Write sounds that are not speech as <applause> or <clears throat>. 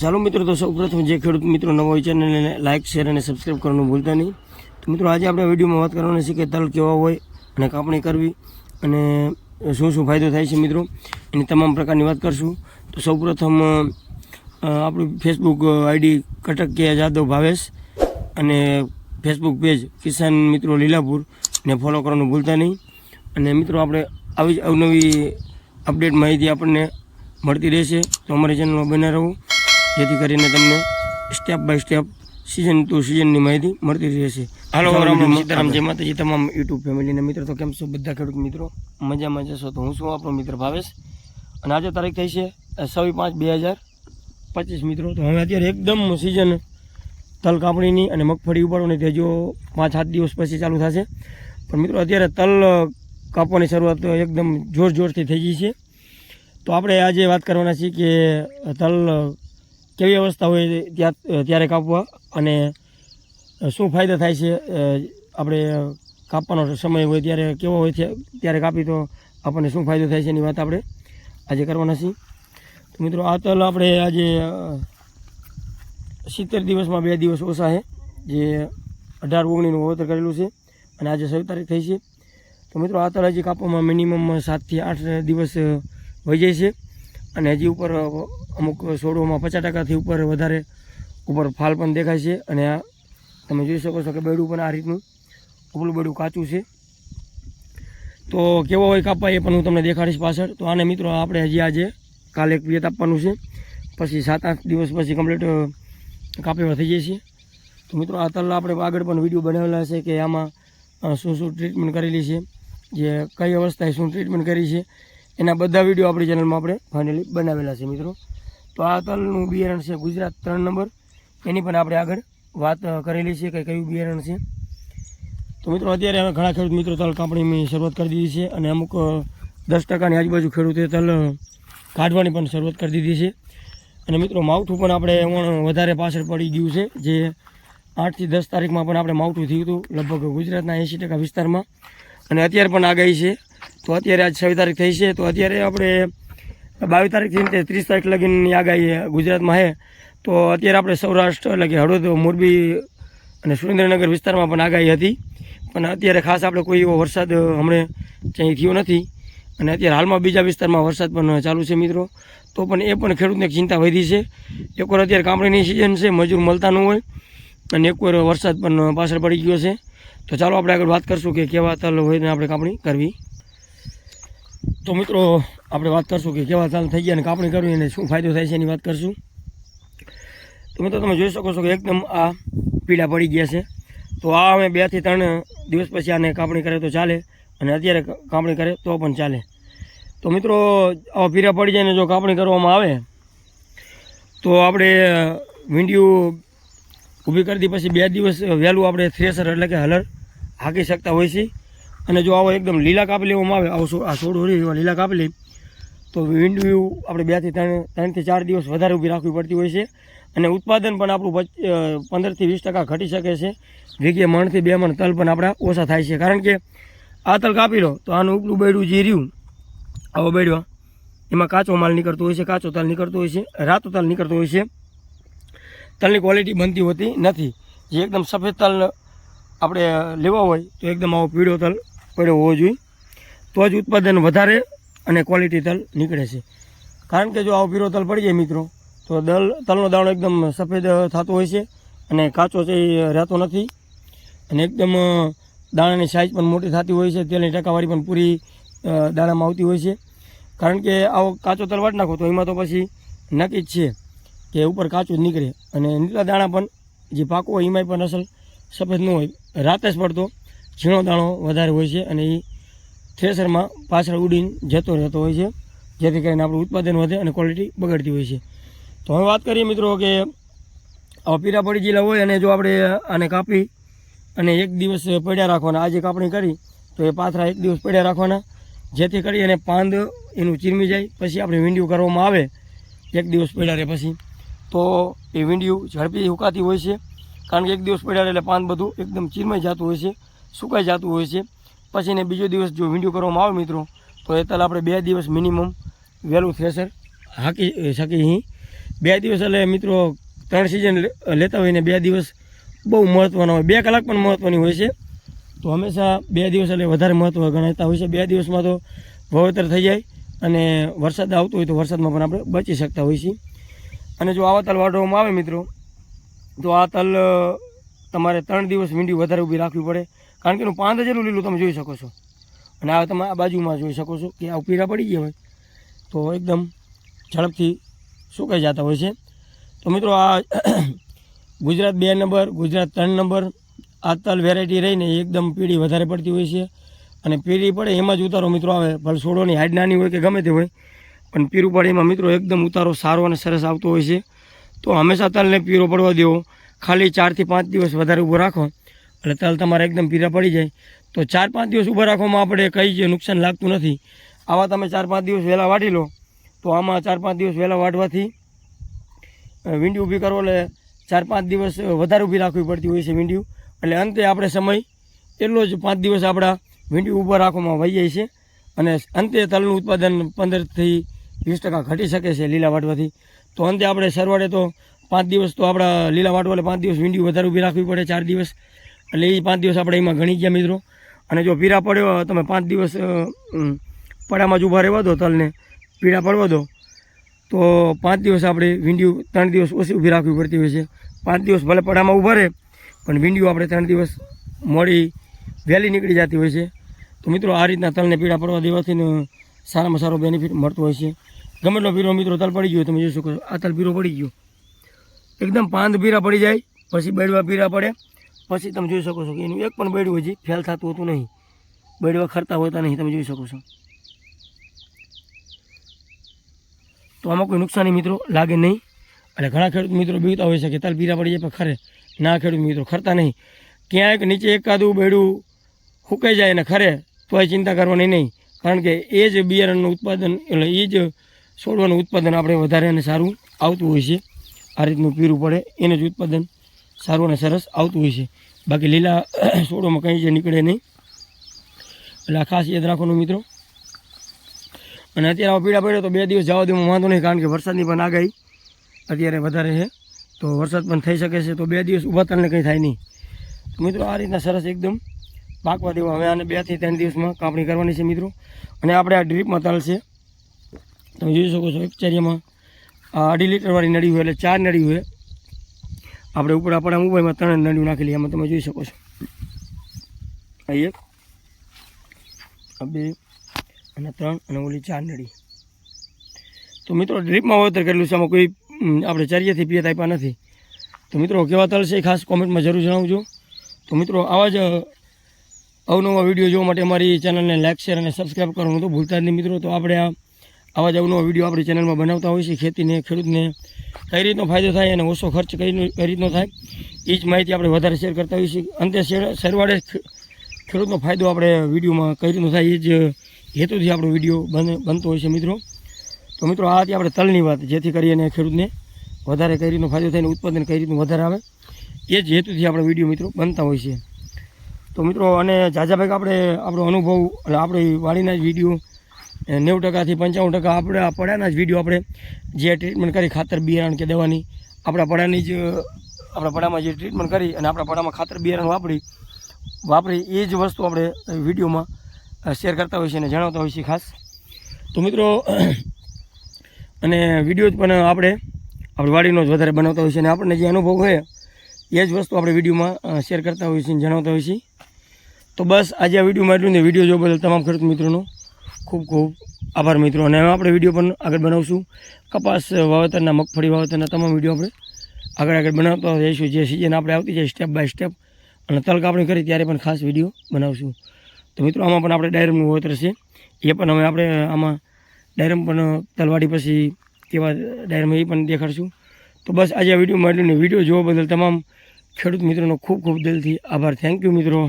ચાલો મિત્રો, તો સૌપ્રથમ જે ખેડૂત મિત્રો નવો હોય ચેનલને લાઇક શેર અને સબસ્ક્રાઈબ કરવાનું ભૂલતા નહીં. તો મિત્રો, આજે આપણે વિડીયોમાં વાત કરવાની છે કે તલ કેવા હોય અને કાપણી કરવી અને શું શું ફાયદો થાય છે મિત્રો, એની તમામ પ્રકારની વાત કરશું. તો સૌપ્રથમ આપણું ફેસબુક આઈડી કટક જાદવ ભાવેશ અને ફેસબુક પેજ કિસાન મિત્રો લીલાપુર ને ફોલો કરવાનું ભૂલતા નહીં. અને મિત્રો, આપણે આવી જ અવનવી અપડેટ માહિતી આપણને મળતી રહેશે. તો અમારી ચેનલમાં બને રહું. જેથી કરીને તમને step by step season to સિઝનની માહિતી મળતી રહેશે. હાલો રામ રામ સીતારામ જય માતાજી તમામ યુટ્યુબ ફેમિલીના મિત્રો તો કેમ છો? બધા ખેડૂત મિત્રો મજામાં જશો તો હું છું આપણો મિત્ર ભાવેશ. અને આજે તારીખ થઈ છે છવ્વીસ પાંચ બે હજાર પચીસ મિત્રો. તો હવે અત્યારે એકદમ સિઝન તલ કાપણીની અને મગફળી ઉપાડવાની તે જો પાંચ સાત દિવસ પછી ચાલુ થશે. પણ મિત્રો અત્યારે તલ કાપવાની શરૂઆત એકદમ જોર જોરથી થઈ ગઈ છે. તો આપણે આજે વાત કરવાના છીએ કે તલ કેવી અવસ્થા હોય ત્યાં ત્યારે કાપવા અને શું ફાયદા થાય છે આપણે કાપવાનો સમય હોય ત્યારે કેવો હોય છે ત્યારે કાપી તો આપણને શું ફાયદો થાય છે એની વાત આપણે આજે કરવાના છીએ. તો મિત્રો, આ તલ આપણે આજે સિત્તેર દિવસમાં બે દિવસ ઓછા છે જે અઢાર ઓગણીનું વાવેતર કરેલું છે અને આજે સવી તારીખ થઈ છે. તો મિત્રો, આ તલ હજી કાપવામાં મિનિમમ સાતથી આઠ દિવસ વહી જાય છે. અને હજી ઉપર અમુક છોડોમાં પચાસ ટકાથી ઉપર વધારે ઉપર ફાલ પણ દેખાય છે અને આ તમે જોઈ શકો છો કે બેડું પણ આ રીતનું ઉપલું બેડું કાચું છે. તો કેવો હોય કાપા એ પણ હું તમને દેખાડીશ પાછળ. તો આને મિત્રો આપણે હજી આજે કાલે એક પિયત આપવાનું છે. પછી સાત આઠ દિવસ પછી કમ્પ્લીટ કાપેવા થઈ જાય છે તો મિત્રો આ તલ આપણે આગળ પણ વીડિયો બનાવેલા છે કે આમાં શું શું ટ્રીટમેન્ટ કરેલી છે, જે કઈ અવસ્થાએ શું ટ્રીટમેન્ટ કરી છે એના બધા વીડિયો આપણી ચેનલમાં આપણે ફાઇનલી બનાવેલા છે મિત્રો. તો આ તલનું બિયારણ છે ગુજરાત ત્રણ નંબર. એની પણ આપણે આગળ વાત કરેલી છે કે કયું બિયારણ છે. તો મિત્રો અત્યારે હવે ઘણા ખેડૂત મિત્રો તલ કાપણીની શરૂઆત કરી દીધી છે અને અમુક દસ ટકાની આજુબાજુ ખેડૂતે તલ કાઢવાની પણ શરૂઆત કરી દીધી છે. અને મિત્રો માવઠું પણ આપણે વધારે પાછળ પડી ગયું છે, જે આઠથી દસ તારીખમાં પણ આપણે માવઠું થયું હતું, લગભગ ગુજરાતના એંશી ટકા વિસ્તારમાં. અને અત્યારે પણ આગાહી છે. તો અત્યારે આજ છવ્વીસ તારીખ થઈ છે. તો અત્યારે આપણે બાવીસ તારીખથી ત્રીસ તારીખ લગીની આગાહી ગુજરાતમાં છે. તો અત્યારે આપણે સૌરાષ્ટ્ર એટલે કે હળવદ, મોરબી અને સુરેન્દ્રનગર વિસ્તારમાં પણ આગાહી હતી. પણ અત્યારે ખાસ આપણે કોઈ એવો વરસાદ હમણાં ક્યાંય થયો નથી. અને અત્યારે હાલમાં બીજા વિસ્તારમાં વરસાદ પણ ચાલુ છે મિત્રો. તો પણ એ પણ ખેડૂતને એક ચિંતા વધી છે. એકવાર અત્યારે કામડીની સિઝન છે, મજૂર મળતા ન હોય. અને એકવાર વરસાદ પણ પાછળ પડી ગયો છે. તો ચાલો આપણે આગળ વાત કરશું કે કેવા તલ હોય ને આપણે કાપણી કરવી. તો મિત્રો, આપણે વાત કરશું કે કેવા ચાલ થઈ ગયા અને કાપણી કરવી અને શું ફાયદો થાય છે એની વાત કરશું. તો મિત્રો, તમે જોઈ શકો છો કે એકદમ આ પીળા પડી ગયા છે. તો આ અમે બેથી ત્રણ દિવસ પછી આને કાપણી કરે તો ચાલે અને અત્યારે કાપણી કરે તો પણ ચાલે. તો મિત્રો, આવા પીડા પડી જાય ને જો કાપણી કરવામાં આવે, તો આપણે વિંડિયું ઊભી કરી દી પછી બે દિવસ વહેલું આપણે થ્રેસર એટલે કે હલર હાંકી શકતા હોય છે. અને જો આવો એકદમ લીલા કાપી લેવામાં આવે, આવો આ છોડ હોય એવા લીલા કાપી લઈ તો વિન્ડવ્યુ આપણે બેથી ત્રણ ત્રણથી ચાર દિવસ વધારે ઊભી રાખવી પડતી હોય છે. અને ઉત્પાદન પણ આપણું પંદરથી વીસ ટકા ઘટી શકે છે. વીઘે મણથી બે મણ તલ પણ આપણા ઓછા થાય છે. કારણ કે આ તલ કાપી લો, તો આનું ઉપલું બેડું જે રહ્યું, આવો બેડો, એમાં કાચો માલ નીકળતો હોય છે, કાચો તલ નીકળતો હોય છે, રાતો તલ નીકળતો હોય છે. તલની ક્વોલિટી બનતી હોતી નથી. જે એકદમ સફેદ તલ આપણે લેવા હોય, તો એકદમ આવો પીળો તલ પડ્યો હોવો જોઈએ. તો જ ઉત્પાદન વધારે અને ક્વોલિટી તલ નીકળે છે. કારણ કે જો આવો પીરો તલ પડી જાય મિત્રો, તો દલ, તલનો દાણો એકદમ સફેદ થતો હોય છે અને કાચો છે એ રહેતો નથી. અને એકદમ દાણાની સાઇઝ પણ મોટી થતી હોય છે, તેલની ટકાવારી પણ પૂરી દાણામાં આવતી હોય છે. કારણ કે આવો કાચો તલ વાટ નાખો તો એમાં તો પછી નક્કી જ છે કે ઉપર કાચું જ નીકળે. અને નીચલા દાણા પણ જે પાકો હોય એમાંય પણ અસલ સફેદ ન હોય, રાતે જ પડતો. ઝીણો દાણો વધારે હોય છે અને એ થ્રેસરમાં પાછળ ઉડીને જતો રહેતો હોય છે. જેથી કરીને આપણું ઉત્પાદન વધે અને ક્વોલિટી બગડતી હોય છે. તો હવે વાત કરીએ મિત્રો કે પીરાપડી પીરા પડી ગયેલા હોય અને જો આપણે આને કાપી અને એક દિવસ પડ્યા રાખવાના, આજે કાપણી કરી, તો એ પાથરા એક દિવસ પડ્યા રાખવાના. જેથી કરી અને પાંદ એનું ચીરમી જાય, પછી આપણે વીંડિયું કરવામાં આવે, એક દિવસ પડ્યા રહે પછી. તો એ વીંડિયું ઝડપી સુકાતી હોય છે. કારણ કે એક દિવસ પડ્યા એટલે પાન બધું એકદમ ચીરમાઈ જતું હોય છે. સુકાઈ જતું હોય છે. પછી એને બીજો દિવસ જો વીંડિયું કરવામાં આવે મિત્રો, તો એ તલ આપણે બે દિવસ મિનિમમ વહેલું થ્રેસર હાકી શકીએ છીએ બે દિવસ એટલે મિત્રો ત્રણ સિઝન લેતા હોય ને બે દિવસ બહુ મહત્ત્વના હોય. બે કલાક પણ મહત્ત્વની હોય છે. તો હંમેશા બે દિવસ એટલે વધારે મહત્ત્વ ગણાતા હોય છે. બે દિવસમાં તો વાવેતર થઈ જાય અને વરસાદ આવતો હોય તો વરસાદમાં પણ આપણે બચી શકતા હોઈએ છીએ. અને જો આવા તલ વાઢવામાં આવે મિત્રો, તો આ તલ તમારે ત્રણ દિવસ વીંડી વધારે ઊભી રાખવી પડે. કારણ કે એનું પાંદ જેટલું લીલું તમે જોઈ શકો છો. અને આ તમે આ બાજુમાં જોઈ શકો છો કે આ પીળા પડી ગયા હોય. તો એકદમ ઝડપથી સુકાઈ જતા હોય છે. તો મિત્રો આ <clears throat> ગુજરાત બે નંબર, ગુજરાત ત્રણ નંબર આ તલ વેરાયટી રહીને એકદમ પીળી વધારે પડતી હોય છે. અને પીળી પડે એમાં જ ઉતારો મિત્રો આવે. ભલે છોડોની હાઈટ નાની હોય કે ગમે તે હોય. પણ પીરું પડે એમાં મિત્રો એકદમ ઉતારો સારો અને સરસ આવતો હોય છે. તો હંમેશા તલને પીરો પડવા દેવો ખાલી ચારથી પાંચ દિવસ વધારે ઊભો રાખો. એટલે તલ તમારે એકદમ પીરા પડી જાય. તો ચાર પાંચ દિવસ ઊભા રાખવામાં આપણે કંઈ જ નુકસાન લાગતું નથી. આવા તમે ચાર પાંચ દિવસ વહેલા વાટી લો, તો આમાં ચાર પાંચ દિવસ વહેલા વાટવાથી વીંડી ઊભી કરો એટલે ચાર પાંચ દિવસ વધારે ઊભી રાખવી પડતી હોય છે વીંડીયું એટલે અંતે આપણે સમય, એટલો જ પાંચ દિવસ આપણા વીંડી ઊભા રાખવામાં વહી જાય છે. અને અંતે તલનું ઉત્પાદન પંદરથી વીસ ટકા ઘટી શકે છે લીલા વાટવાથી. તો અંતે આપણે સરવાળે તો પાંચ દિવસ તો આપણા લીલા વાટવા એટલે પાંચ દિવસ વીંડી વધારે ઊભી રાખવી પડે ચાર દિવસ. એટલે એ પાંચ દિવસ આપણે એમાં ગણી ગયા મિત્રો. અને જો પીરા પડ્યો, તમે પાંચ દિવસ પડામાં જ ઊભા રહેવા દો તલને. પીડા પડવા દો. તો પાંચ દિવસ આપણે વિંડિયું ત્રણ દિવસ ઓછી ઊભી રાખવી પડતી હોય છે. પાંચ દિવસ ભલે પડામાં ઊભા રહે, પણ વિંડિયું આપણે ત્રણ દિવસ મોડી વહેલી નીકળી જતી હોય છે. તો મિત્રો, આ રીતના તલને પીડા પડવા દેવાથી સારામાં સારો બેનિફિટ મળતો હોય છે. ગમે એટલો પીરો મિત્રો તલ પડી ગયો તમે જોઈ શકો આ તલ પીરો પડી ગયો. એકદમ પાંદ પીરા પડી જાય, પછી બેડવા પીરા પડે પછી તમે જોઈ શકો છો કે એનું એક પણ બેડું હજી ફેલ થતું હોતું નહીં. બેડવા ખરતા હોતા નહીં, તમે જોઈ શકો છો. તો આમાં કોઈ નુકસાની મિત્રો લાગે નહીં. અને ઘણા ખેડૂત મિત્રો બીતા હોય છે કે તલ પીરા પડી જાય પણ ખરે. ના, ખેડૂત મિત્રો, ખરતા નહીં. ક્યાંક નીચે એકાદું બેડું ફૂંકાઈ જાય અને ખરે તો એ ચિંતા કરવાની નહીં. કારણ કે એ જ બિયારણનું ઉત્પાદન, એટલે એ જ છોડવાનું ઉત્પાદન આપણે વધારે અને સારું આવતું હોય છે. આ રીતનું પીરું પડે, એને જ ઉત્પાદન સારું અને સરસ આવતું હોય છે. બાકી લીલા છોડોમાં કંઈ જ નીકળે નહીં. એટલે આ ખાસ યાદ રાખવાનું મિત્રો. અને અત્યારે આવા પીડા પડ્યો તો બે દિવસ જવા દેવું, વાંધો નહીં, કારણ કે વરસાદની પણ આગાહી અત્યારે વધારે છે. તો વરસાદ પણ થઈ શકે છે, તો બે દિવસ ઊભા તલને કંઈ થાય નહીં. મિત્રો આ રીતના સરસ એકદમ પાકવા દેવા. હવે આને બેથી ત્રણ દિવસમાં કાપણી કરવાની છે મિત્રો. અને આપણે આ ડ્રીપમાં તલ છે. તમે જોઈ શકો છો, એક ચારિયામાં અઢી લીટરવાળી નળી હોય, એટલે ચાર નળી હોય. આપણે ઉપર આપણા મોબાઈલમાં ત્રણ નળીઓ નાખેલી એમાં તમે જોઈ શકો છો. આ એક, આ બે, અને ત્રણ, અને ઓલી ચાર નળી. તો મિત્રો, ડ્રીપમાં વાવેતર કરેલું છે, આમાં કોઈ આપણે ચારિયાથી પિયત આપ્યા નથી. તો મિત્રો, કેવા તલ એ ખાસ કોમેન્ટમાં જરૂર જણાવજો. તો મિત્રો, આવા જ અવનવા વીડિયો જોવા માટે અમારી ચેનલને લાઇક શેર અને સબસ્ક્રાઈબ કરવાનું તો ભૂલતા જ નહીં મિત્રો. તો આપણે આ આવા જ અવનવા વીડિયો આપણી ચેનલમાં બનાવતા હોઈએ છીએ ખેતીને, ખેડૂતને. કઈ રીતનો ફાયદો થાય અને ઓછો ખર્ચ કઈ રીતનો થાય એ જ માહિતી આપણે વધારે શેર કરતા હોઈએ છીએ અંતે સરવાળે ખેડૂતનો ફાયદો આપણે વિડીયોમાં કઈ રીતનો થાય એ જ હેતુથી આપણો વીડિયો બન, બનતો હોય છે મિત્રો. તો મિત્રો, આ હતી આપણે તલની વાત, જેથી કરીને ખેડૂતને વધારે કઈ રીતનો ફાયદો થાય અને ઉત્પાદન કઈ રીતનું વધારે આવે એ જ હેતુથી આપણે વીડિયો મિત્રો બનતા હોય છે. તો મિત્રો, અને ઝાઝા ભાગ આપણે, આપણો અનુભવ, એટલે આપણી વાડીના જ વીડિયો નેવું ટકાથી પંચાવન ટકા આપણા પડાના જ વીડિયો આપણે જે ટ્રીટમેન્ટ કરી ખાતર બિયારણ કે દવાની, આપણા પડાની જ, આપણા પડામાં જે ટ્રીટમેન્ટ કરી અને આપણા પડામાં ખાતર બિયારણ વાપરી વાપરી એ જ વસ્તુ આપણે વિડીયોમાં શેર કરતા હોઈએ છીએ અને જણાવતા હોઈએ છીએ ખાસ. તો મિત્રો, <clears throat> અને વીડિયો જ પણ આપણે, આપણી વાડીનો જ વધારે બનાવતા હોઈએ છીએ અને આપણને જે અનુભવ હોય એ જ વસ્તુ આપણે વિડીયોમાં શેર કરતા હોઈએ છીએ જણાવતા હોઈએ છીએ. તો બસ આજે આ વિડીયોમાં એટલું ને વીડિયો જોવા બદલ તમામ ખેડૂત મિત્રોનો ખૂબ ખૂબ આભાર મિત્રો. અને આપણે વીડિયો પણ આગળ બનાવશું. કપાસ વાવેતરના, મગફળી વાવેતરના તમામ વીડિયો આપણે આગળ આગળ બનાવતા રહીશું. જે સિઝન આપણે આવતી જાય સ્ટેપ બાય સ્ટેપ અને તલ કાપણી કરી ત્યારે પણ ખાસ વીડિયો બનાવશું. તો મિત્રો, આમાં પણ આપણે ડાયરમનું વાવેતર છે એ પણ હવે આપણે આમાં ડાયરમ પણ તલવાડી પછી કેવા ડાયરમ એ પણ દેખાડશું. તો બસ આજે આ વિડીયોમાં એટલું વીડિયો જોવા બદલ તમામ ખેડૂત મિત્રોનો ખૂબ ખૂબ દિલથી આભાર. થેન્ક યુ મિત્રો.